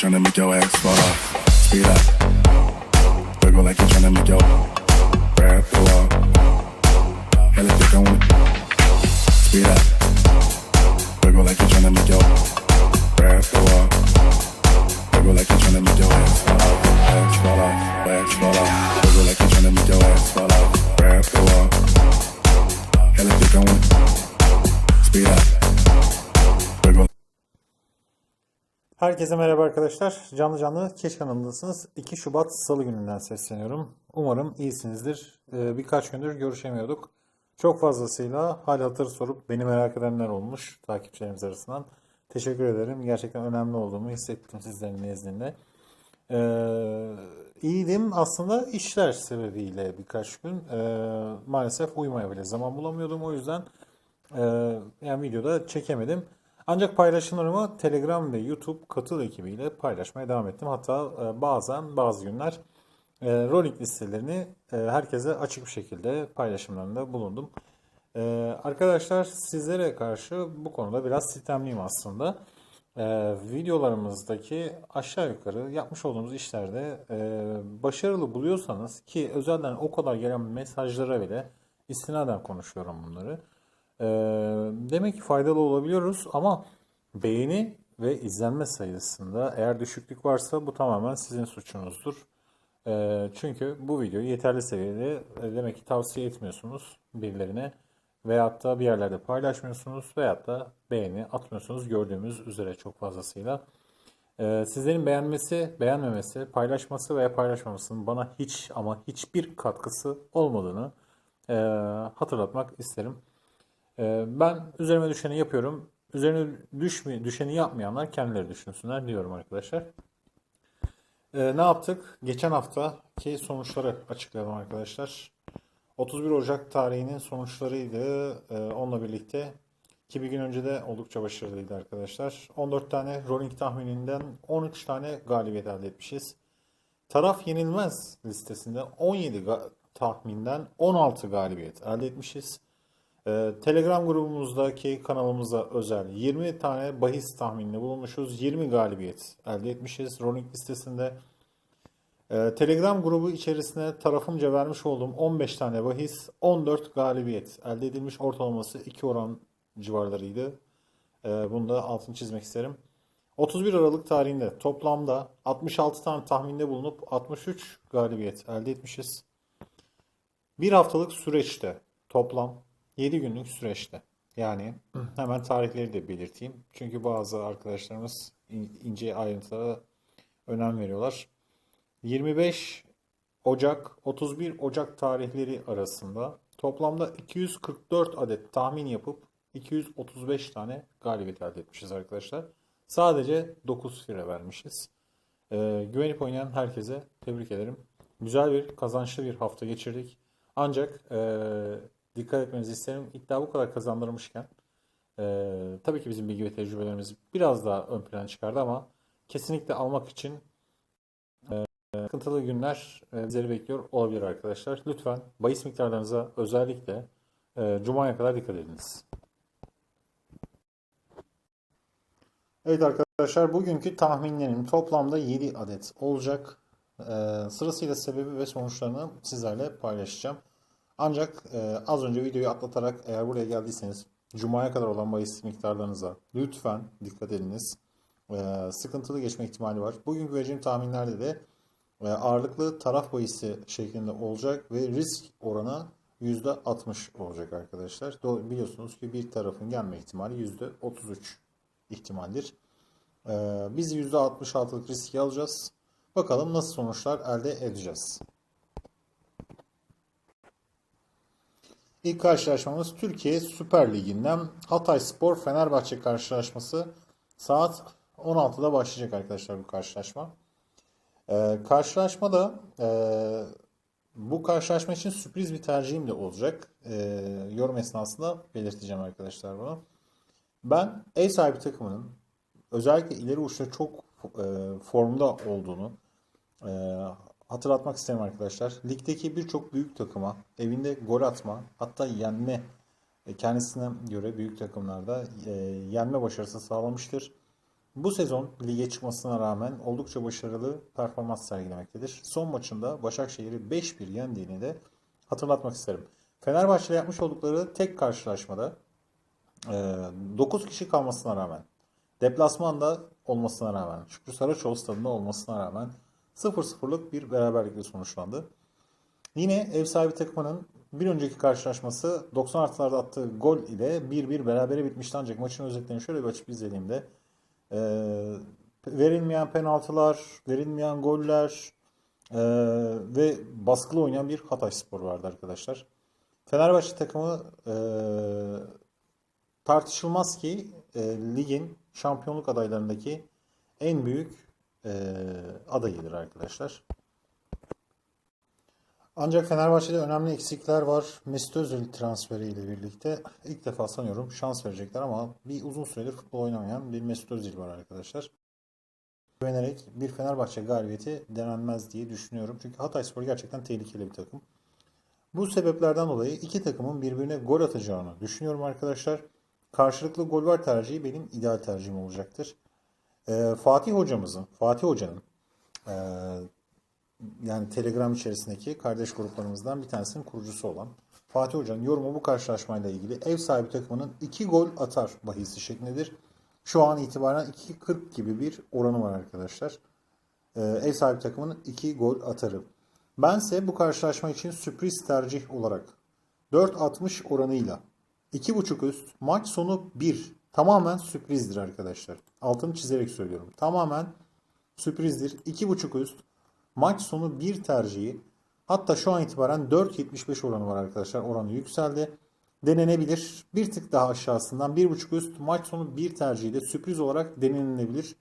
tryna make your ass fall off. Speed up. Wiggle like you're tryna make your breath go up. Hella thick on it. Speed up. Herkese merhaba arkadaşlar. Canlı canlı Keş kanalındasınız. 2 Şubat Salı gününden sesleniyorum. Umarım iyisinizdir. Ee, birkaç gündür görüşemiyorduk. Çok fazlasıyla hal hatır sorup beni merak edenler olmuş takipçilerimiz arasından. Teşekkür ederim. Gerçekten önemli olduğumu hissettim sizlerin nezdinde. Ee, iyiydim aslında işler sebebiyle birkaç gün. Ee, maalesef uyumaya bile zaman bulamıyordum. O yüzden e, yani videoda çekemedim. Ancak paylaşımlarımı Telegram ve YouTube katıl ekibiyle paylaşmaya devam ettim. Hatta e, bazen bazı günler e, rolling listelerini e, herkese açık bir şekilde paylaşımlarında bulundum. E, arkadaşlar sizlere karşı bu konuda biraz sistemliyim aslında. Videolarımızdaki aşağı yukarı yapmış olduğumuz işlerde başarılı buluyorsanız ki özelden o kadar gelen mesajlara bile istinaden konuşuyorum bunları. Ee, demek ki faydalı olabiliyoruz ama beğeni ve izlenme sayısında eğer düşüklük varsa bu tamamen sizin suçunuzdur. Ee, çünkü bu videoyu yeterli seviyede e, demek ki tavsiye etmiyorsunuz birilerine veyahut da bir yerlerde paylaşmıyorsunuz veyahut da beğeni atmıyorsunuz gördüğümüz üzere çok fazlasıyla. Ee, sizlerin beğenmesi, beğenmemesi, paylaşması veya paylaşmamasının bana hiç ama hiçbir katkısı olmadığını e, hatırlatmak isterim. Ee, Ben üzerime düşeni yapıyorum. Üzerine düşme, düşeni yapmayanlar kendileri düşünsünler diyorum arkadaşlar. Ee, ne yaptık? Geçen haftaki sonuçları açıklayalım arkadaşlar. 31 Ocak tarihinin sonuçlarıydı. Ee, onunla birlikte ki bir gün önce de oldukça başarılıydı arkadaşlar. 14 tane rolling tahmininden 13 tane galibiyet elde etmişiz. Taraf yenilmez listesinde 17 ga- tahminden 16 galibiyet elde etmişiz. Ee, Telegram grubumuzdaki kanalımıza özel 20 tane bahis tahmininde bulunmuşuz. 20 galibiyet elde etmişiz rolling listesinde. Ee, Telegram grubu içerisine tarafımca vermiş olduğum 15 tane bahis 14 galibiyet elde edilmiş. Ortalaması 2 oran civarlarıydı. Ee, bunu da altını çizmek isterim. 31 Aralık tarihinde toplamda 66 tane tahminde bulunup 63 galibiyet elde etmişiz. Bir haftalık süreçte toplam 7 günlük süreçte yani hemen tarihleri de belirteyim. Çünkü bazı arkadaşlarımız in- ince ayrıntılara önem veriyorlar. 25 Ocak 31 Ocak tarihleri arasında toplamda 244 adet tahmin yapıp 235 tane galibiyet elde etmişiz arkadaşlar. Sadece 9 fire vermişiz. Ee, güvenip oynayan herkese tebrik ederim. Güzel bir kazançlı bir hafta geçirdik. Ancak ee, dikkat etmenizi isterim. İddia bu kadar kazandırmışken ee, tabii ki bizim bilgi ve tecrübelerimiz biraz daha ön plana çıkardı ama kesinlikle almak için sıkıntılı günler e, bizleri bekliyor olabilir arkadaşlar. Lütfen bahis miktarlarınıza özellikle e, Cuma'ya kadar dikkat ediniz. Evet arkadaşlar bugünkü tahminlerim toplamda 7 adet olacak. Ee, sırasıyla sebebi ve sonuçlarını sizlerle paylaşacağım. Ancak e, az önce videoyu atlatarak eğer buraya geldiyseniz Cuma'ya kadar olan bahis miktarlarınıza lütfen dikkat ediniz. Ee, sıkıntılı geçme ihtimali var. Bugünkü vereceğim tahminlerde de e, ağırlıklı taraf bahisi şeklinde olacak ve risk oranı %60 olacak arkadaşlar. Biliyorsunuz ki bir tarafın gelme ihtimali %33 ihtimaldir. Ee, biz %66'lık riski alacağız. Bakalım nasıl sonuçlar elde edeceğiz. İlk karşılaşmamız Türkiye Süper Ligi'nden Hatay Spor Fenerbahçe karşılaşması saat 16'da başlayacak arkadaşlar bu karşılaşma. Ee, karşılaşmada e, bu karşılaşma için sürpriz bir tercihim de olacak. Ee, yorum esnasında belirteceğim arkadaşlar bunu. Ben ev sahibi takımının özellikle ileri uçta çok e, formda olduğunu e, hatırlatmak isterim arkadaşlar. Ligdeki birçok büyük takıma evinde gol atma hatta yenme e, kendisine göre büyük takımlarda e, yenme başarısı sağlamıştır. bu sezon lige çıkmasına rağmen oldukça başarılı performans sergilemektedir. Son maçında Başakşehir'i 5-1 yendiğini de hatırlatmak isterim. Fenerbahçe ile yapmış oldukları tek karşılaşmada 9 kişi kalmasına rağmen, deplasmanda olmasına rağmen, Şükrü Saraçoğlu stadında olmasına rağmen 0-0'lık bir beraberlikle sonuçlandı. Yine ev sahibi takımının bir önceki karşılaşması 90 artılarda attığı gol ile 1-1 berabere bitmişti ancak maçın özetlerini şöyle bir açıp izlediğimde e, verilmeyen penaltılar, verilmeyen goller e, ve baskılı oynayan bir Hatay Spor vardı arkadaşlar. Fenerbahçe takımı e, tartışılmaz ki e, ligin şampiyonluk adaylarındaki en büyük e, adayıdır arkadaşlar. Ancak Fenerbahçe'de önemli eksikler var. Mesut Özil transferiyle birlikte ilk defa sanıyorum şans verecekler ama bir uzun süredir futbol oynamayan bir Mesut Özil var arkadaşlar. Güvenerek bir Fenerbahçe galibiyeti denenmez diye düşünüyorum. Çünkü Hatayspor gerçekten tehlikeli bir takım. Bu sebeplerden dolayı iki takımın birbirine gol atacağını düşünüyorum arkadaşlar. Karşılıklı gol var tercihi benim ideal tercihim olacaktır. Ee, Fatih hocamızın, Fatih hocanın e, yani Telegram içerisindeki kardeş gruplarımızdan bir tanesinin kurucusu olan Fatih Hoca'nın yorumu bu karşılaşmayla ilgili ev sahibi takımının 2 gol atar bahisi şeklindedir. Şu an itibaren 2.40 gibi bir oranı var arkadaşlar. Ee, ev sahibi takımının 2 gol atarı. Bense bu karşılaşma için sürpriz tercih olarak 4.60 oranıyla 2.5 üst maç sonu 1 tamamen sürprizdir arkadaşlar. Altını çizerek söylüyorum. Tamamen sürprizdir. 2.5 üst Maç sonu 1 tercihi. Hatta şu an itibaren 4.75 oranı var arkadaşlar. Oranı yükseldi. Denenebilir. Bir tık daha aşağısından 1.5 üst maç sonu 1 tercihi de sürpriz olarak denenebilir.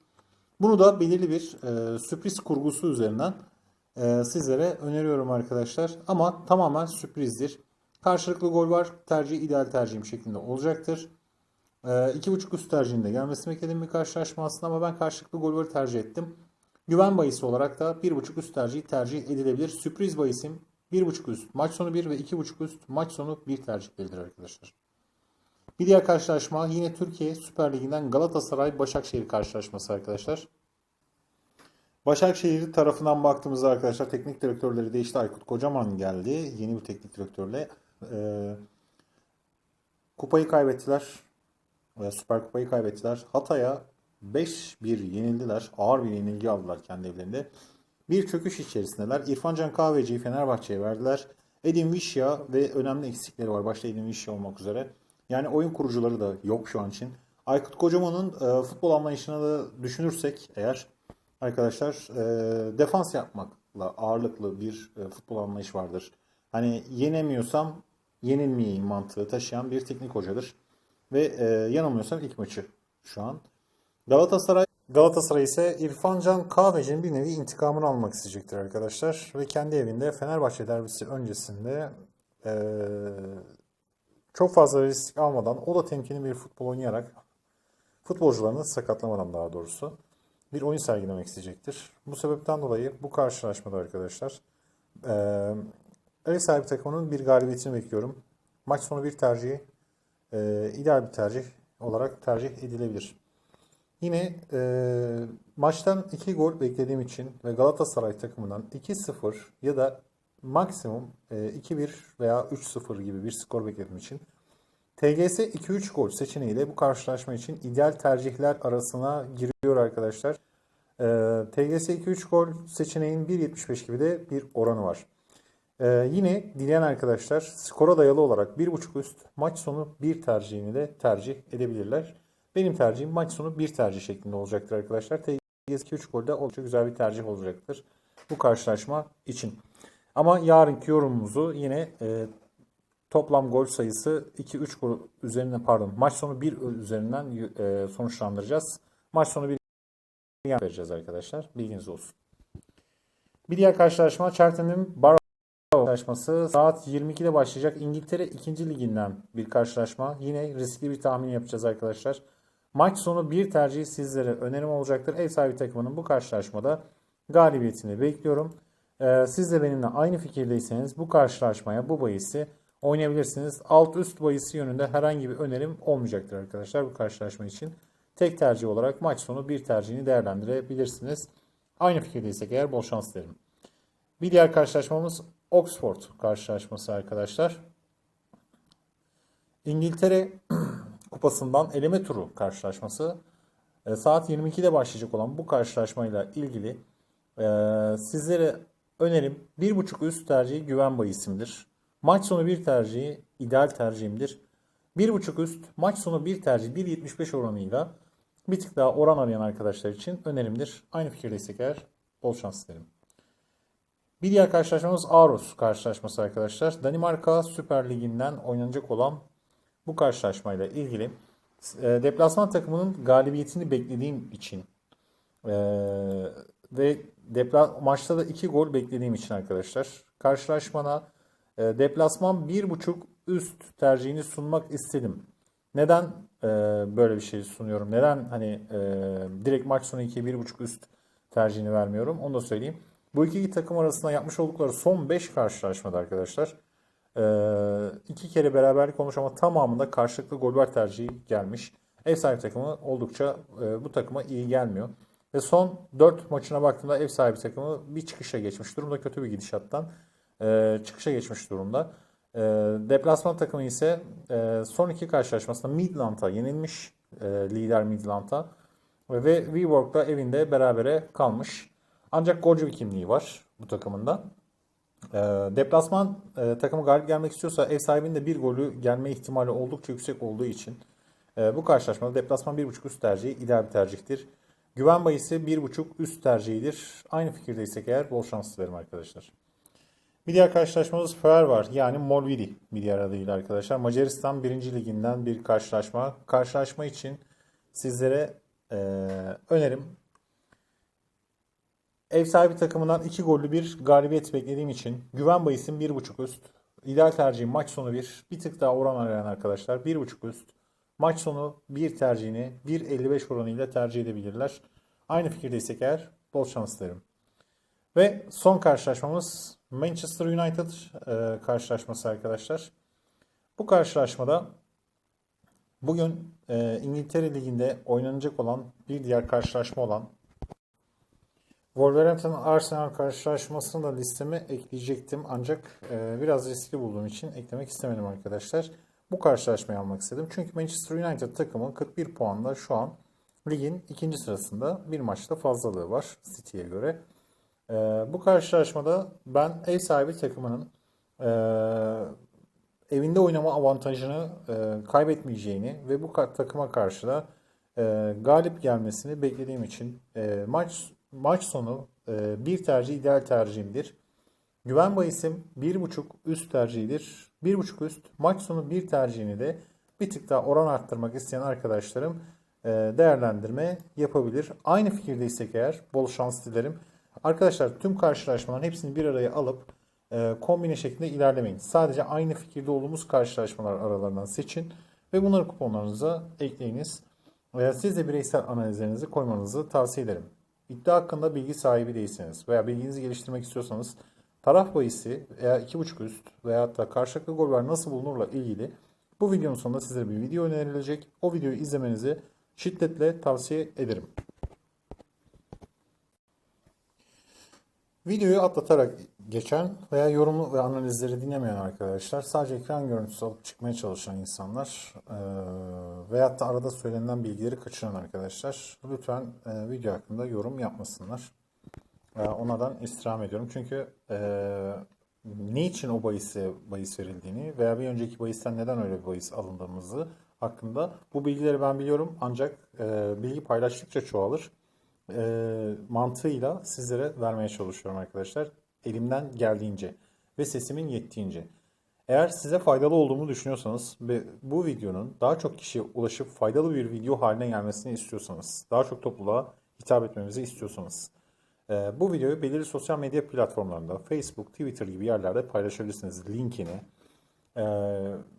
Bunu da belirli bir e, sürpriz kurgusu üzerinden e, sizlere öneriyorum arkadaşlar. Ama tamamen sürprizdir. Karşılıklı gol var. Tercih ideal tercihim şeklinde olacaktır. E, 2.5 üst tercihinde gelmesini beklediğim bir karşılaşma aslında ama ben karşılıklı gol var tercih ettim. Güven bahisi olarak da 1.5 üst tercih tercih edilebilir. Sürpriz bahisim 1.5 üst maç sonu 1 ve 2.5 üst maç sonu 1 tercih edilir arkadaşlar. Bir diğer karşılaşma yine Türkiye Süper Ligi'nden Galatasaray Başakşehir karşılaşması arkadaşlar. Başakşehir tarafından baktığımızda arkadaşlar teknik direktörleri değişti. Aykut Kocaman geldi. Yeni bir teknik direktörle. Ee, kupayı kaybettiler. Süper Kupayı kaybettiler. Hatay'a 5-1 yenildiler. Ağır bir yenilgi aldılar kendi evlerinde. Bir çöküş içerisindeler. İrfan Can Kahveci'yi Fenerbahçe'ye verdiler. Edin Vişya ve önemli eksikleri var. Başta Edin Vişya olmak üzere. Yani oyun kurucuları da yok şu an için. Aykut Kocaman'ın e, futbol anlayışına da düşünürsek eğer arkadaşlar e, defans yapmakla ağırlıklı bir e, futbol anlayış vardır. Hani yenemiyorsam yenilmeyeyim mantığı taşıyan bir teknik hocadır. Ve e, yanılmıyorsam ilk maçı şu an. Galatasaray Galatasaray ise İrfan Can Kahveci'nin bir nevi intikamını almak isteyecektir arkadaşlar. Ve kendi evinde Fenerbahçe derbisi öncesinde eee, çok fazla risk almadan o da temkinli bir futbol oynayarak futbolcularını sakatlamadan daha doğrusu bir oyun sergilemek isteyecektir. Bu sebepten dolayı bu karşılaşmada arkadaşlar eee ev sahibi takımının bir galibiyetini bekliyorum. Maç sonu bir tercihi eee, ideal bir tercih olarak tercih edilebilir. Yine e, maçtan 2 gol beklediğim için ve Galatasaray takımından 2-0 ya da maksimum e, 2-1 veya 3-0 gibi bir skor beklediğim için TGS 2-3 gol seçeneğiyle bu karşılaşma için ideal tercihler arasına giriyor arkadaşlar. E, TGS 2-3 gol seçeneğin 1.75 gibi de bir oranı var. E, yine dileyen arkadaşlar skora dayalı olarak 1.5 üst maç sonu 1 tercihini de tercih edebilirler. Benim tercihim maç sonu 1 tercih şeklinde olacaktır arkadaşlar. TGS 3 golde oldukça güzel bir tercih olacaktır bu karşılaşma için. Ama yarınki yorumumuzu yine e, toplam gol sayısı 2-3 gol üzerinden pardon maç sonu 1 üzerinden e, sonuçlandıracağız. Maç sonu 1 vereceğiz arkadaşlar. Bilginiz olsun. Bir diğer karşılaşma Cheltenham Bar karşılaşması saat 22'de başlayacak İngiltere 2. liginden bir karşılaşma. Yine riskli bir tahmin yapacağız arkadaşlar. Maç sonu bir tercih sizlere önerim olacaktır. Ev sahibi takımının bu karşılaşmada galibiyetini bekliyorum. Ee, siz de benimle aynı fikirdeyseniz bu karşılaşmaya bu bahisi oynayabilirsiniz. Alt üst bahisi yönünde herhangi bir önerim olmayacaktır arkadaşlar bu karşılaşma için. tek tercih olarak maç sonu bir tercihini değerlendirebilirsiniz. Aynı fikirdeysek eğer bol şans dilerim. Bir diğer karşılaşmamız Oxford karşılaşması arkadaşlar. İngiltere Kupası'ndan eleme turu karşılaşması. E, Saat 22'de başlayacak olan bu karşılaşmayla ilgili e, sizlere önerim 1.5 üst tercihi güven bahisimdir. Maç sonu bir tercihi ideal tercihimdir. 1.5 üst maç sonu bir tercih 1.75 oranıyla bir tık daha oran arayan arkadaşlar için önerimdir. Aynı fikirdeysek eğer bol şans dilerim. Bir diğer karşılaşmamız Aarhus karşılaşması arkadaşlar. Danimarka Süper Ligi'nden oynanacak olan bu karşılaşmayla ilgili e, deplasman takımının galibiyetini beklediğim için e, ve depla maçta da 2 gol beklediğim için arkadaşlar karşılaşmana e, deplasman 1.5 üst tercihini sunmak istedim. Neden e, böyle bir şey sunuyorum? Neden hani direkt maç sonu 2'ye 1.5 üst tercihini vermiyorum? Onu da söyleyeyim. Bu iki takım arasında yapmış oldukları son 5 karşılaşmada arkadaşlar ee, iki kere beraberlik olmuş ama tamamında karşılıklı goller tercihi gelmiş. Ev sahibi takımı oldukça e, bu takıma iyi gelmiyor. Ve son 4 maçına baktığımda ev sahibi takımı bir çıkışa geçmiş durumda. Kötü bir gidişattan e, çıkışa geçmiş durumda. E, deplasman takımı ise e, son iki karşılaşmasında Midland'a yenilmiş. E, lider Midland'a. Ve WeWork'la evinde berabere kalmış. Ancak golcü bir kimliği var bu takımında. E, deplasman e, takımı galip gelmek istiyorsa ev sahibinin de bir golü gelme ihtimali oldukça yüksek olduğu için e, bu karşılaşmada deplasman 1.5 üst tercihi ideal bir tercihtir. Güven bahisi 1.5 üst tercihidir. Aynı fikirdeysek eğer bol şans dilerim arkadaşlar. Bir diğer karşılaşmamız Fener var. Yani Molvidi bir diğer adıyla arkadaşlar. Macaristan 1. Liginden bir karşılaşma. Karşılaşma için sizlere e, önerim Ev sahibi takımından 2 gollü bir galibiyet beklediğim için güven bahisim 1.5 üst. İdeal tercihim maç sonu 1. Bir tık daha oran arayan arkadaşlar 1.5 üst. Maç sonu 1 tercihini 1.55 oranıyla tercih edebilirler. Aynı fikirdeysek eğer bol şans derim. Ve son karşılaşmamız Manchester United e, karşılaşması arkadaşlar. Bu karşılaşmada bugün e, İngiltere Ligi'nde oynanacak olan bir diğer karşılaşma olan Wolverhampton Arsenal karşılaşmasını da listeme ekleyecektim ancak e, biraz riskli bulduğum için eklemek istemedim arkadaşlar. Bu karşılaşmayı almak istedim. Çünkü Manchester United takımı 41 puanla şu an ligin ikinci sırasında bir maçta fazlalığı var City'ye göre. E, bu karşılaşmada ben ev sahibi takımının e, evinde oynama avantajını e, kaybetmeyeceğini ve bu takıma karşı da e, galip gelmesini beklediğim için e, maç maç sonu e, bir tercih ideal tercihimdir. Güven bahisim 1.5 üst tercihidir. 1.5 üst maç sonu bir tercihini de bir tık daha oran arttırmak isteyen arkadaşlarım e, değerlendirme yapabilir. Aynı fikirdeysek eğer bol şans dilerim. Arkadaşlar tüm karşılaşmaların hepsini bir araya alıp e, kombine şeklinde ilerlemeyin. Sadece aynı fikirde olduğumuz karşılaşmalar aralarından seçin ve bunları kuponlarınıza ekleyiniz. Veya siz de bireysel analizlerinizi koymanızı tavsiye ederim. İddia hakkında bilgi sahibi değilseniz veya bilginizi geliştirmek istiyorsanız taraf bahisi veya 2.5 üst veya da karşılıklı goller nasıl bulunurla ilgili bu videonun sonunda size bir video önerilecek. O videoyu izlemenizi şiddetle tavsiye ederim. Videoyu atlatarak geçen veya yorumu ve analizleri dinlemeyen arkadaşlar, sadece ekran görüntüsü alıp çıkmaya çalışan insanlar e, veyahut da arada söylenen bilgileri kaçıran arkadaşlar lütfen e, video hakkında yorum yapmasınlar. E, onadan istirham ediyorum. Çünkü e, ne için o bahise bahis verildiğini veya bir önceki bahisten neden öyle bir bahis alındığımızı hakkında bu bilgileri ben biliyorum ancak e, bilgi paylaştıkça çoğalır e, mantığıyla sizlere vermeye çalışıyorum arkadaşlar. Elimden geldiğince ve sesimin yettiğince. Eğer size faydalı olduğumu düşünüyorsanız ve bu videonun daha çok kişiye ulaşıp faydalı bir video haline gelmesini istiyorsanız, daha çok topluluğa hitap etmemizi istiyorsanız, e, bu videoyu belirli sosyal medya platformlarında, Facebook, Twitter gibi yerlerde paylaşabilirsiniz linkini. E,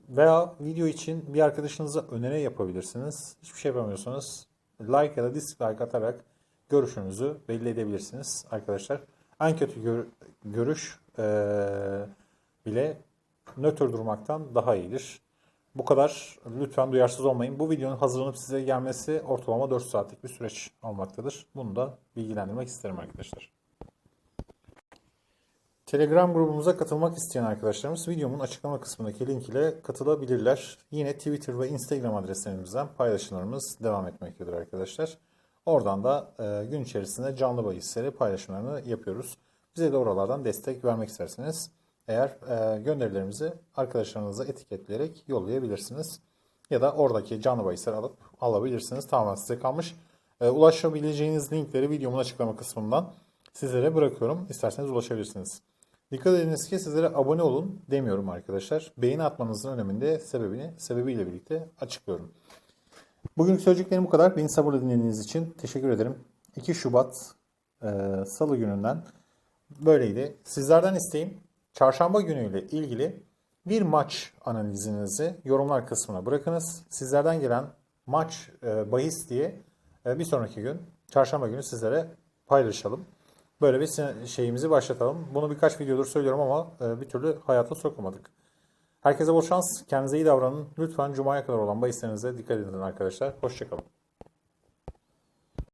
veya video için bir arkadaşınıza öneri yapabilirsiniz. Hiçbir şey yapamıyorsanız like ya da dislike atarak görüşünüzü belli edebilirsiniz arkadaşlar. En kötü gör, görüş e, bile nötr durmaktan daha iyidir. Bu kadar. Lütfen duyarsız olmayın. Bu videonun hazırlanıp size gelmesi ortalama 4 saatlik bir süreç almaktadır. Bunu da bilgilendirmek isterim arkadaşlar. Telegram grubumuza katılmak isteyen arkadaşlarımız videomun açıklama kısmındaki link ile katılabilirler. Yine Twitter ve Instagram adreslerimizden paylaşımlarımız devam etmektedir arkadaşlar. Oradan da e, gün içerisinde canlı bahisleri paylaşımlarını yapıyoruz. Bize de oralardan destek vermek isterseniz eğer e, gönderilerimizi arkadaşlarınıza etiketleyerek yollayabilirsiniz. Ya da oradaki canlı bahisleri alıp alabilirsiniz. Tamamen size kalmış. E, ulaşabileceğiniz linkleri videomun açıklama kısmından sizlere bırakıyorum. İsterseniz ulaşabilirsiniz. Dikkat ediniz ki sizlere abone olun demiyorum arkadaşlar. Beğeni atmanızın öneminde sebebini sebebiyle birlikte açıklıyorum. Bugünkü söyleyeceklerim bu kadar. Beni sabırla dinlediğiniz için teşekkür ederim. 2 Şubat e, Salı gününden böyleydi. Sizlerden isteğim çarşamba günüyle ilgili bir maç analizinizi yorumlar kısmına bırakınız. Sizlerden gelen maç e, bahis diye e, bir sonraki gün çarşamba günü sizlere paylaşalım. Böyle bir şeyimizi başlatalım. Bunu birkaç videodur söylüyorum ama e, bir türlü hayata sokamadık. Herkese bol şans. Kendinize iyi davranın. Lütfen Cuma'ya kadar olan bahislerinize dikkat edin arkadaşlar. Hoşçakalın.